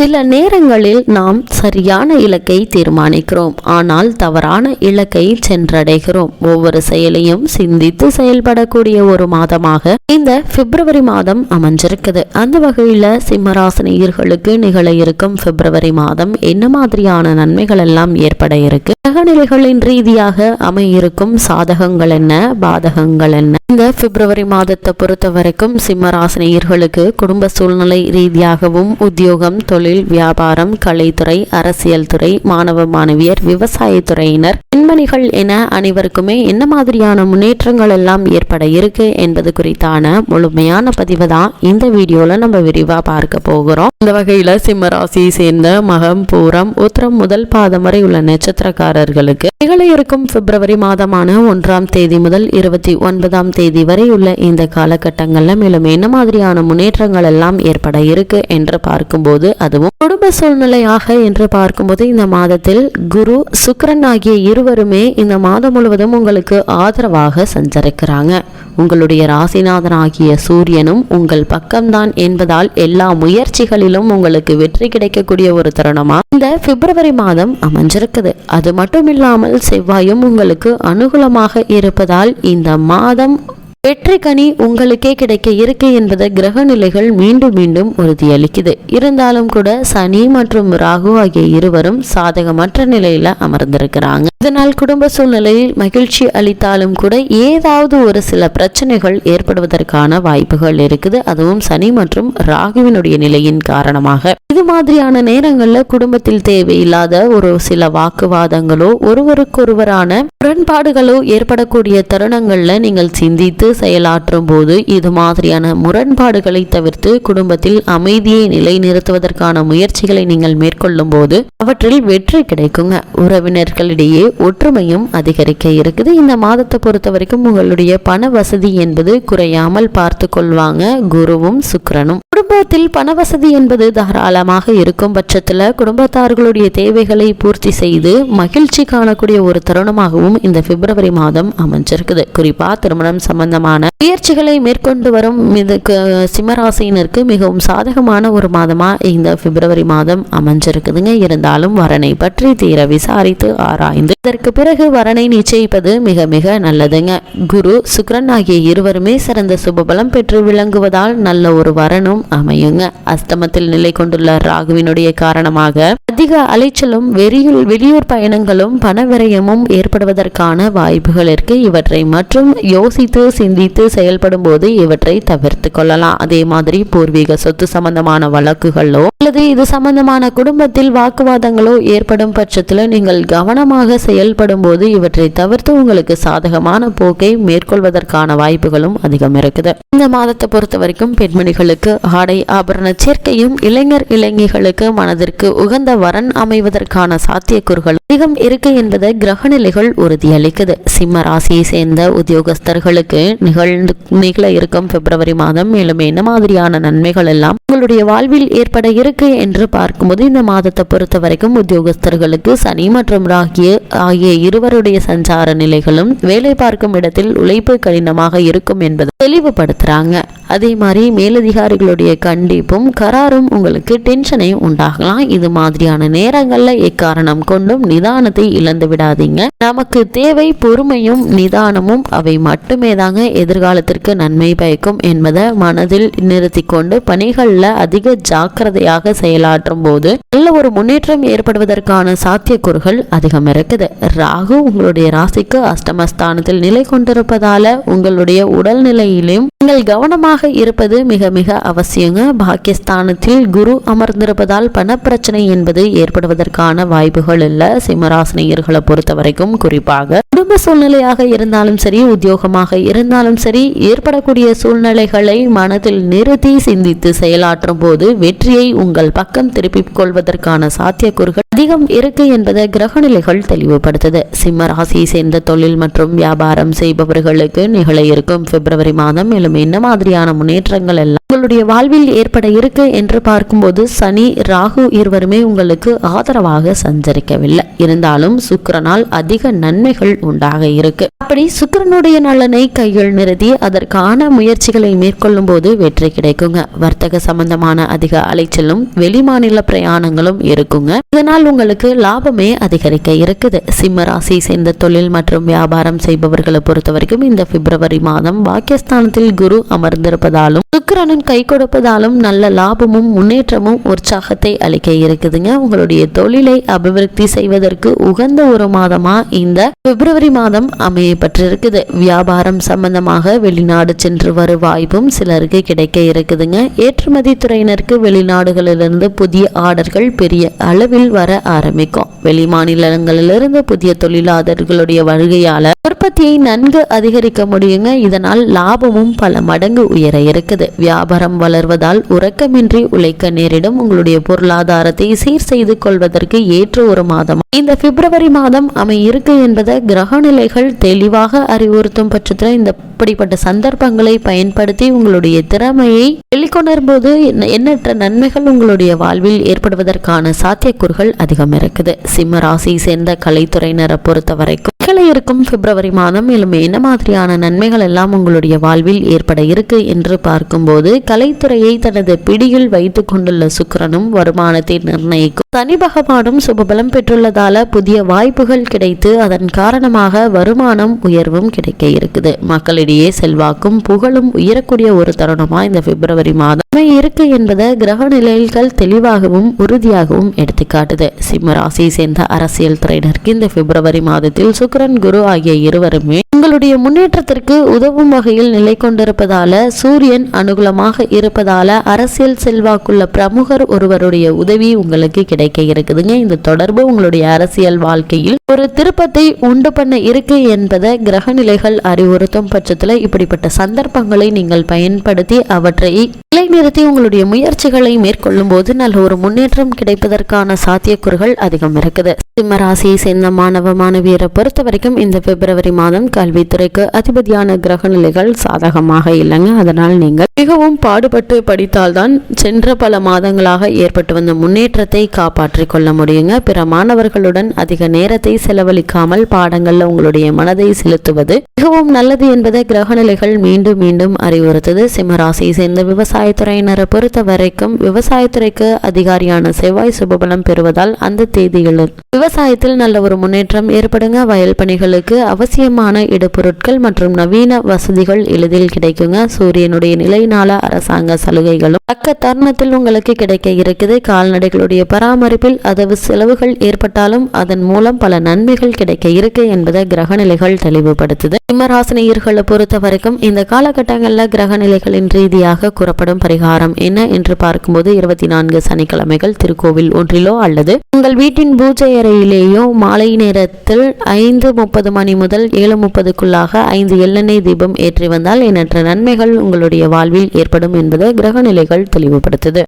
சில நேரங்களில் நாம் சரியான இலக்கை தீர்மானிக்கிறோம். ஆனால் தவறான இலக்கை சென்றடைகிறோம். ஒவ்வொரு செயலையும் சிந்தித்து செயல்படக்கூடிய ஒரு மாதமாக இந்த பிப்ரவரி மாதம் அமைஞ்சிருக்குது. அந்த வகையில சிம்மராசினியர்களுக்கு நிகழ இருக்கும் பிப்ரவரி மாதம் என்ன மாதிரியான நன்மைகள் எல்லாம் ஏற்பட இருக்கு? கிரகநிலைகளின் ரீதியாக அமையிருக்கும் சாதகங்கள் என்ன? பாதகங்கள் என்ன? இந்த பிப்ரவரி மாதத்தை பொறுத்த வரைக்கும் சிம்மராசினியர்களுக்கு குடும்ப சூழ்நிலை ரீதியாகவும் உத்தியோகம் தொழில் வியாபாரம் கலைத்துறை அரசியல் துறை மாணவ மாணவியர் விவசாயத்துறையினர் பெண்மணிகள் என அனைவருக்குமே என்ன மாதிரியான முன்னேற்றங்கள் எல்லாம் ஏற்பட இருக்கு என்பது குறித்தான முழுமையான பதிவு தான் இந்த வீடியோல நம்ம விரிவா பார்க்க போகிறோம். இந்த வகையில சிம்மராசியை சேர்ந்த மகம் பூரம் உத்திரம் முதல் பாதம் வரை உள்ள நட்சத்திரக்காரர்களுக்கு நிகழ இருக்கும் பிப்ரவரி மாதமான ஒன்றாம் தேதி முதல் இருபத்தி ஒன்பதாம் தேதி வரை உள்ள இந்த காலகட்டங்கள்ல மேலும் என்ன மாதிரியான முன்னேற்றங்கள் எல்லாம் ஏற்பட இருக்கு என்று பார்க்கும்போது அதுவும் குடும்ப சூழ்நிலையாக என்று பார்க்கும்போது இந்த மாதத்தில் குரு சுக்கரன் ஆகிய இரு இருவருமே இந்த மாதம் முழுவதும் உங்களுக்கு ஆதரவாக சஞ்சரிக்கிறாங்க. உங்களுடைய ராசிநாதன் ஆகிய சூரியனும் உங்கள் பக்கம்தான் என்பதால் எல்லா முயற்சிகளிலும் உங்களுக்கு வெற்றி கிடைக்கக்கூடிய ஒரு தருணமா? இந்த பிப்ரவரி மாதம் அமைஞ்சிருக்குது. அது மட்டும் இல்லாமல் செவ்வாயும் உங்களுக்கு அனுகூலமாக இருப்பதால் இந்த மாதம் வெற்றி கனி உங்களுக்கே கிடைக்க இருக்கு என்பது கிரக நிலைகள் மீண்டும் மீண்டும் உறுதியளிக்குது. இருந்தாலும் கூட சனி மற்றும் ராகு ஆகிய இருவரும் சாதகமற்ற நிலையில அமர்ந்திருக்கிறாங்க. இதனால் குடும்ப சூழ்நிலையில் மகிழ்ச்சி அளித்தாலும் கூட ஏதாவது ஒரு சில பிரச்சனைகள் ஏற்படுவதற்கான வாய்ப்புகள் இருக்குது. அதுவும் சனி மற்றும் ராகுவினுடைய நிலையின் காரணமாக. இது மாதிரியான நேரங்களில் குடும்பத்தில் தேவையில்லாத ஒரு சில வாக்குவாதங்களோ ஒருவருக்கொருவரான முரண்பாடுகளோ ஏற்படக்கூடிய தருணங்களில் நீங்கள் சிந்தித்து செயலாற்றும் போது இது மாதிரியான முரண்பாடுகளை தவிர்த்து குடும்பத்தில் அமைதியை நிலைநிறுத்துவதற்கான முயற்சிகளை நீங்கள் மேற்கொள்ளும் போது அவற்றில் வெற்றி கிடைக்குங்க. உறவினர்களிடையே ஒற்றுமையும் அதிகரிக்க இருக்குது. இந்த மாதத்தை பொறுத்த வரைக்கும் உங்களுடைய பண வசதி என்பது குறையாமல் பார்த்து கொள்வாங்க குருவும் சுக்கரனும். குடும்பத்தில் பண வசதி என்பது தாராளமாக இருக்கும் பட்சத்தில் குடும்பத்தார்களுடைய தேவைகளை பூர்த்தி செய்து மகிழ்ச்சி காணக்கூடிய ஒரு தருணமாகவும் இந்த பிப்ரவரி மாதம் அமைஞ்சிருக்குது. குறிப்பாக திருமணம் சம்பந்தமான முயற்சிகளை மேற்கொண்டு வரும் இதுக்கு சிம்மராசினருக்கு மிகவும் சாதகமான ஒரு மாதமாக இந்த பிப்ரவரி மாதம் அமைஞ்சிருக்குதுங்க. இருந்தாலும் வரனை பற்றி தீர விசாரித்து ஆராய்ந்து இதற்கு பிறகு வரனை நிச்சயிப்பது மிக மிக நல்லதுங்க. குரு சுக்ரன் ஆகிய இருவருமே சிறந்த சுபபலம் பெற்று விளங்குவதால் நல்ல ஒரு வரனும் அமையுங்க. அஸ்தமத்தில் நிலை கொண்டுள்ள ராகுவினுடைய காரணமாக அதிக அலைச்சலும் வெறியுள் வெளியூர் பயணங்களும் பணவிரயமும் ஏற்படுவதற்கான வாய்ப்புகள் இருக்கு. இவற்றை மற்றும் யோசித்து சிந்தித்து செயல்படும் போது இவற்றை தவிர்த்து கொள்ளலாம். அதே மாதிரி பூர்வீக சொத்து சம்பந்தமான வழக்குகளோ அல்லது இது சம்பந்தமான குடும்பத்தில் வாக்குவாதங்களோ ஏற்படும் பட்சத்தில் நீங்கள் கவனமாக செயல்படும் போது இவற்றை தவிர்த்து உங்களுக்கு சாதகமான போக்கை மேற்கொள்வதற்கான வாய்ப்புகளும் அதிகம் இருக்குது. இந்த மாதத்தை பொறுத்த வரைக்கும் பெண்மணிகளுக்கு ஆடை ஆபரண சேர்க்கையும் இளைஞர் இளைஞர்களுக்கு மனதிற்கு உகந்த வரன் அமைவதற்கான சாத்தியக்கூறுகள் அதிகம் இருக்கு என்பதை கிரகநிலைகள் உறுதியளிக்குது. சிம்ம ராசியை சேர்ந்த உத்தியோகஸ்தர்களுக்கு நிகழ்ந்து நிகழ இருக்கும் பிப்ரவரி மாதம் மேலும் என்ன மாதிரியான நன்மைகள் எல்லாம் உங்களுடைய வாழ்வில் ஏற்பட இருக்கு என்று பார்க்கும்போது இந்த மாதத்தை பொறுத்த வரைக்கும் உத்தியோகஸ்தர்களுக்கு சனி மற்றும் ராகிய ஆகிய இருவருடைய சஞ்சார நிலைகளும் வேலை பார்க்கும் இடத்தில் உழைப்பு கடினமாக இருக்கும் என்பதை தெளிவுபடுத்துறாங்க. அதே மாதிரி மேலதிகாரிகளுடைய கண்டிப்பும் கராரும் உங்களுக்கு டென்ஷனை உண்டாகலாம். இது மாதிரியான நேரங்களில் எக்காரணம் கொண்டும் நிதானத்தை இழந்து விடாதீங்க. நமக்கு தேவை பொறுமையும் நிதானமும் அவை மட்டுமே தாங்க எதிர்காலத்திற்கு நன்மை பயக்கும் என்பதை மனதில் நிறுத்தி கொண்டு பணிகளில் அதிக ஜாக்கிரதையாக செயலாற்றும் போது நல்ல ஒரு முன்னேற்றம் ஏற்படுவதற்கான சாத்தியக்கூறுகள் அதிகம் இருக்குது. ராகு உங்களுடைய ராசிக்கு அஷ்டமஸ்தானத்தில் நிலை கொண்டிருப்பதால உங்களுடைய உடல்நிலையிலும் நீங்கள் கவனமாக இருப்பது மிக மிக அவசியங்க. பாக்கியஸ்தானத்தில் குரு அமர்ந்திருப்பதால் பணப்பிரச்சனை என்பது ஏற்படுவதற்கான வாய்ப்புகள் இல்லை. சிம்மராசினியர்களை பொறுத்த வரைக்கும் குறிப்பாக குடும்ப சூழ்நிலையாக இருந்தாலும் சரி உத்தியோகமாக இருந்தாலும் சரி ஏற்படக்கூடிய சூழ்நிலைகளை மனதில் நிறுத்தி சிந்தித்து செயலாற்றும் போது வெற்றியை உங்கள் பக்கம் திருப்பிக் கொள்வதற்கான சாத்தியக்கூறுகள் அதிகம் இருக்கு என்பதை கிரகநிலைகள் தெளிவுபடுத்துது. சிம்ம ராசியை சேர்ந்த தொழில் மற்றும் வியாபாரம் செய்பவர்களுக்கு நிகழ இருக்கும் பிப்ரவரி மாதம் மேலும் என்ன மாதிரியான முன்னேற்றங்கள் எல்லாம் உங்களுடைய வாழ்வில் ஏற்பட இருக்கு என்று பார்க்கும்போது சனி ராகு இருவருமே உங்களுக்கு ஆதரவாக சஞ்சரிக்கவில்லை. இருந்தாலும் சுக்கரனால் அதிக நன்மைகள் உண்டாக இருக்கு. அப்படி சுக்கரனுடைய நலனை கையில் நிறுத்தி அதற்கான முயற்சிகளை மேற்கொள்ளும் போது வெற்றி கிடைக்குங்க. வர்த்தக சம்பந்தமான அதிக அலைச்சலும் வெளிமாநில பிரயாணங்களும் இருக்குங்க. இதனால் உங்களுக்கு லாபமே அதிகரிக்க இருக்குது. சிம்ம ராசி சேர்ந்த தொழில் மற்றும் வியாபாரம் செய்பவர்களை பொறுத்த வரைக்கும் இந்த பிப்ரவரி மாதம் பாக்கியஸ்தானத்தில் குரு அமர்ந்திருப்பதாலும் சுக்கரனின் கை கொடுப்பதாலும் நல்ல லாபமும் முன்னேற்றமும் உற்சாகத்தை அளிக்க இருக்குதுங்க. உங்களுடைய தொழிலை அபிவிருத்தி செய்வதற்கு உகந்த ஒரு மாதமா இந்த பிப்ரவரி மாதம் அமையப்பட்டிருக்குது வியாபாரம் சம்பந்தமாக வெளிநாடு சென்று வரும் வாய்ப்பும் சிலருக்கு கிடைக்க இருக்குதுங்க. ஏற்றுமதி துறையினருக்கு வெளிநாடுகளிலிருந்து புதிய ஆர்டர்கள் பெரிய அளவில் வர ஆரம்பிக்கும். வெளி மாநிலங்களிலிருந்து புதிய தொழிலாளர்களுடைய வருகையால உற்பத்தியை நன்கு அதிகரிக்க முடியுங்க. இதனால் லாபமும் பல மடங்கு உயர இருக்குது. மரம் வளர்வதால் உறக்கமின்றி உழைக்க நேரிடும் உங்களுடைய பொருளாதாரத்தை சீர் செய்து கொள்வதற்கு ஏற்ற ஒரு மாதம்? இந்த பிப்ரவரி மாதம் அமையிருக்கு என்பதை கிரகநிலைகள் தெளிவாக அறிவுறுத்தும் பட்சத்தில் இந்த இப்படிப்பட்ட சந்தர்ப்பங்களை பயன்படுத்தி உங்களுடைய திறமையை வெளிக்கொணரும் போது எண்ணற்ற நன்மைகள் உங்களுடைய வாழ்வில் ஏற்படுவதற்கான சாத்தியக்கூறுகள் அதிகம் இருக்குது சிம்ம ராசியை சேர்ந்த கலைத்துறையினரை பொறுத்த வரைக்கும் இருக்கும் பிப்ரவரி மாதம் மேலும் என்ன மாதிரியான நன்மைகள் எல்லாம் உங்களுடைய வாழ்வில் ஏற்பட இருக்கு என்று பார்க்கும்போது கலைத்துறையை தனது பிடியில் வைத்துக் கொண்டுள்ள சுக்கரனும் வருமானத்தை நிர்ணயிக்கும். சனி பகவானும் சுபபலம் பெற்றுள்ளதால புதிய வாய்ப்புகள் கிடைத்து அதன் காரணமாக வருமானம் உயர்வும் கிடைக்க இருக்குது. மக்களிடையே செல்வாக்கும் புகழும் உயரக்கூடிய ஒரு தருணமா இந்த பிப்ரவரி மாதம்? இருக்கு என்பதை கிரக நிலைகள் தெளிவாகவும் உறுதியாகவும் எடுத்துக்காட்டுது. சிம்ம ராசியை சேர்ந்த அரசியல் துறையினருக்கு இந்த பிப்ரவரி மாதத்தில் சுக்கரன் குரு ஆகிய இருவருமே உங்களுடைய முன்னேற்றத்திற்கு உதவும் வகையில் நிலை கொண்டிருப்பதால சூரியன் அனுகூலமாக இருப்பதால அரசியல் செல்வாக்குள்ள பிரமுகர் ஒருவருடைய உதவி உங்களுக்கு கிடைக்க இருக்குதுங்க. இந்த தொடர்பு உங்களுடைய அரசியல் வாழ்க்கையில் ஒரு திருப்பத்தை உண்டு பண்ண இருக்கு என்பதை கிரக நிலைகள் அறிவுறுத்தும் பட்சத்தில் இப்படிப்பட்ட சந்தர்ப்பங்களை நீங்கள் பயன்படுத்தி அவற்றை நிறுத்தி உங்களுடைய முயற்சிகளை மேற்கொள்ளும் போது நல்ல ஒரு முன்னேற்றம் கிடைப்பதற்கான சாத்தியக்கூறுகள் அதிகம் இருக்குது. சிம்மராசியை சேர்ந்த மாணவ மாணவியரை பொறுத்த வரைக்கும் இந்த பிப்ரவரி மாதம் கல்வித்துறைக்கு அதிபதியான கிரக நிலைகள் சாதகமாக இல்லைங்க. அதனால் நீங்கள் மிகவும் பாடுபட்டு படித்தால்தான் சென்ற பல மாதங்களாக ஏற்பட்டு வந்த முன்னேற்றத்தை காப்பாற்றிக் கொள்ள முடியுங்க. பிற மாணவர்களுடன் அதிக நேரத்தை செலவழிக்காமல் பாடங்கள்ல உங்களுடைய மனதை செலுத்துவது மிகவும் நல்லது என்பதை கிரக நிலைகள் மீண்டும் மீண்டும் அறிவுறுத்தது. சிம்மராசியை சேர்ந்த விவசாயத்தை துறையினரை பொறுத்த வரைக்கும் விவசாயத்துறைக்கு அதிகாரியான செவ்வாய் சுபபலம் பெறுவதால் அந்த தேதிகளில் விவசாயத்தில் நல்ல ஒரு முன்னேற்றம் ஏற்படுங்க. வயல் பணிகளுக்கு அவசியமான இடுபொருட்கள் மற்றும் நவீன வசதிகள் எளிதில் கிடைக்குங்க. சூரியனுடைய நிலைநாள அரசாங்க சலுகைகளும் தக்க தருணத்தில் உங்களுக்கு கிடைக்க இருக்குது. கால்நடைகளுடைய பராமரிப்பில் அதவு செலவுகள் ஏற்பட்டாலும் அதன் மூலம் பல நன்மைகள் கிடைக்க இருக்கு என்பதை கிரகநிலைகள் தெளிவுபடுத்துது. சிம்மராசினியர்களை பொறுத்த வரைக்கும் இந்த காலகட்டங்களில் கிரகநிலைகளின் ரீதியாக கூறப்படும் பரிகாரம் என்ன என்று பார்க்கும்போது இருபத்தி நான்கு சனிக்கிழமைகள் திருக்கோவில் ஒன்றிலோ அல்லது உங்கள் வீட்டின் பூஜை அறையிலேயோ மாலை நேரத்தில் ஐந்து முப்பது மணி முதல் ஏழு முப்பதுக்குள்ளாக ஐந்து எள்ளெண்ணெய் தீபம் ஏற்றி வந்தால் எண்ணற்ற நன்மைகள் உங்களுடைய வாழ்வில் ஏற்படும் என்பதை கிரக நிலைகள் தெளிவுபடுத்துது.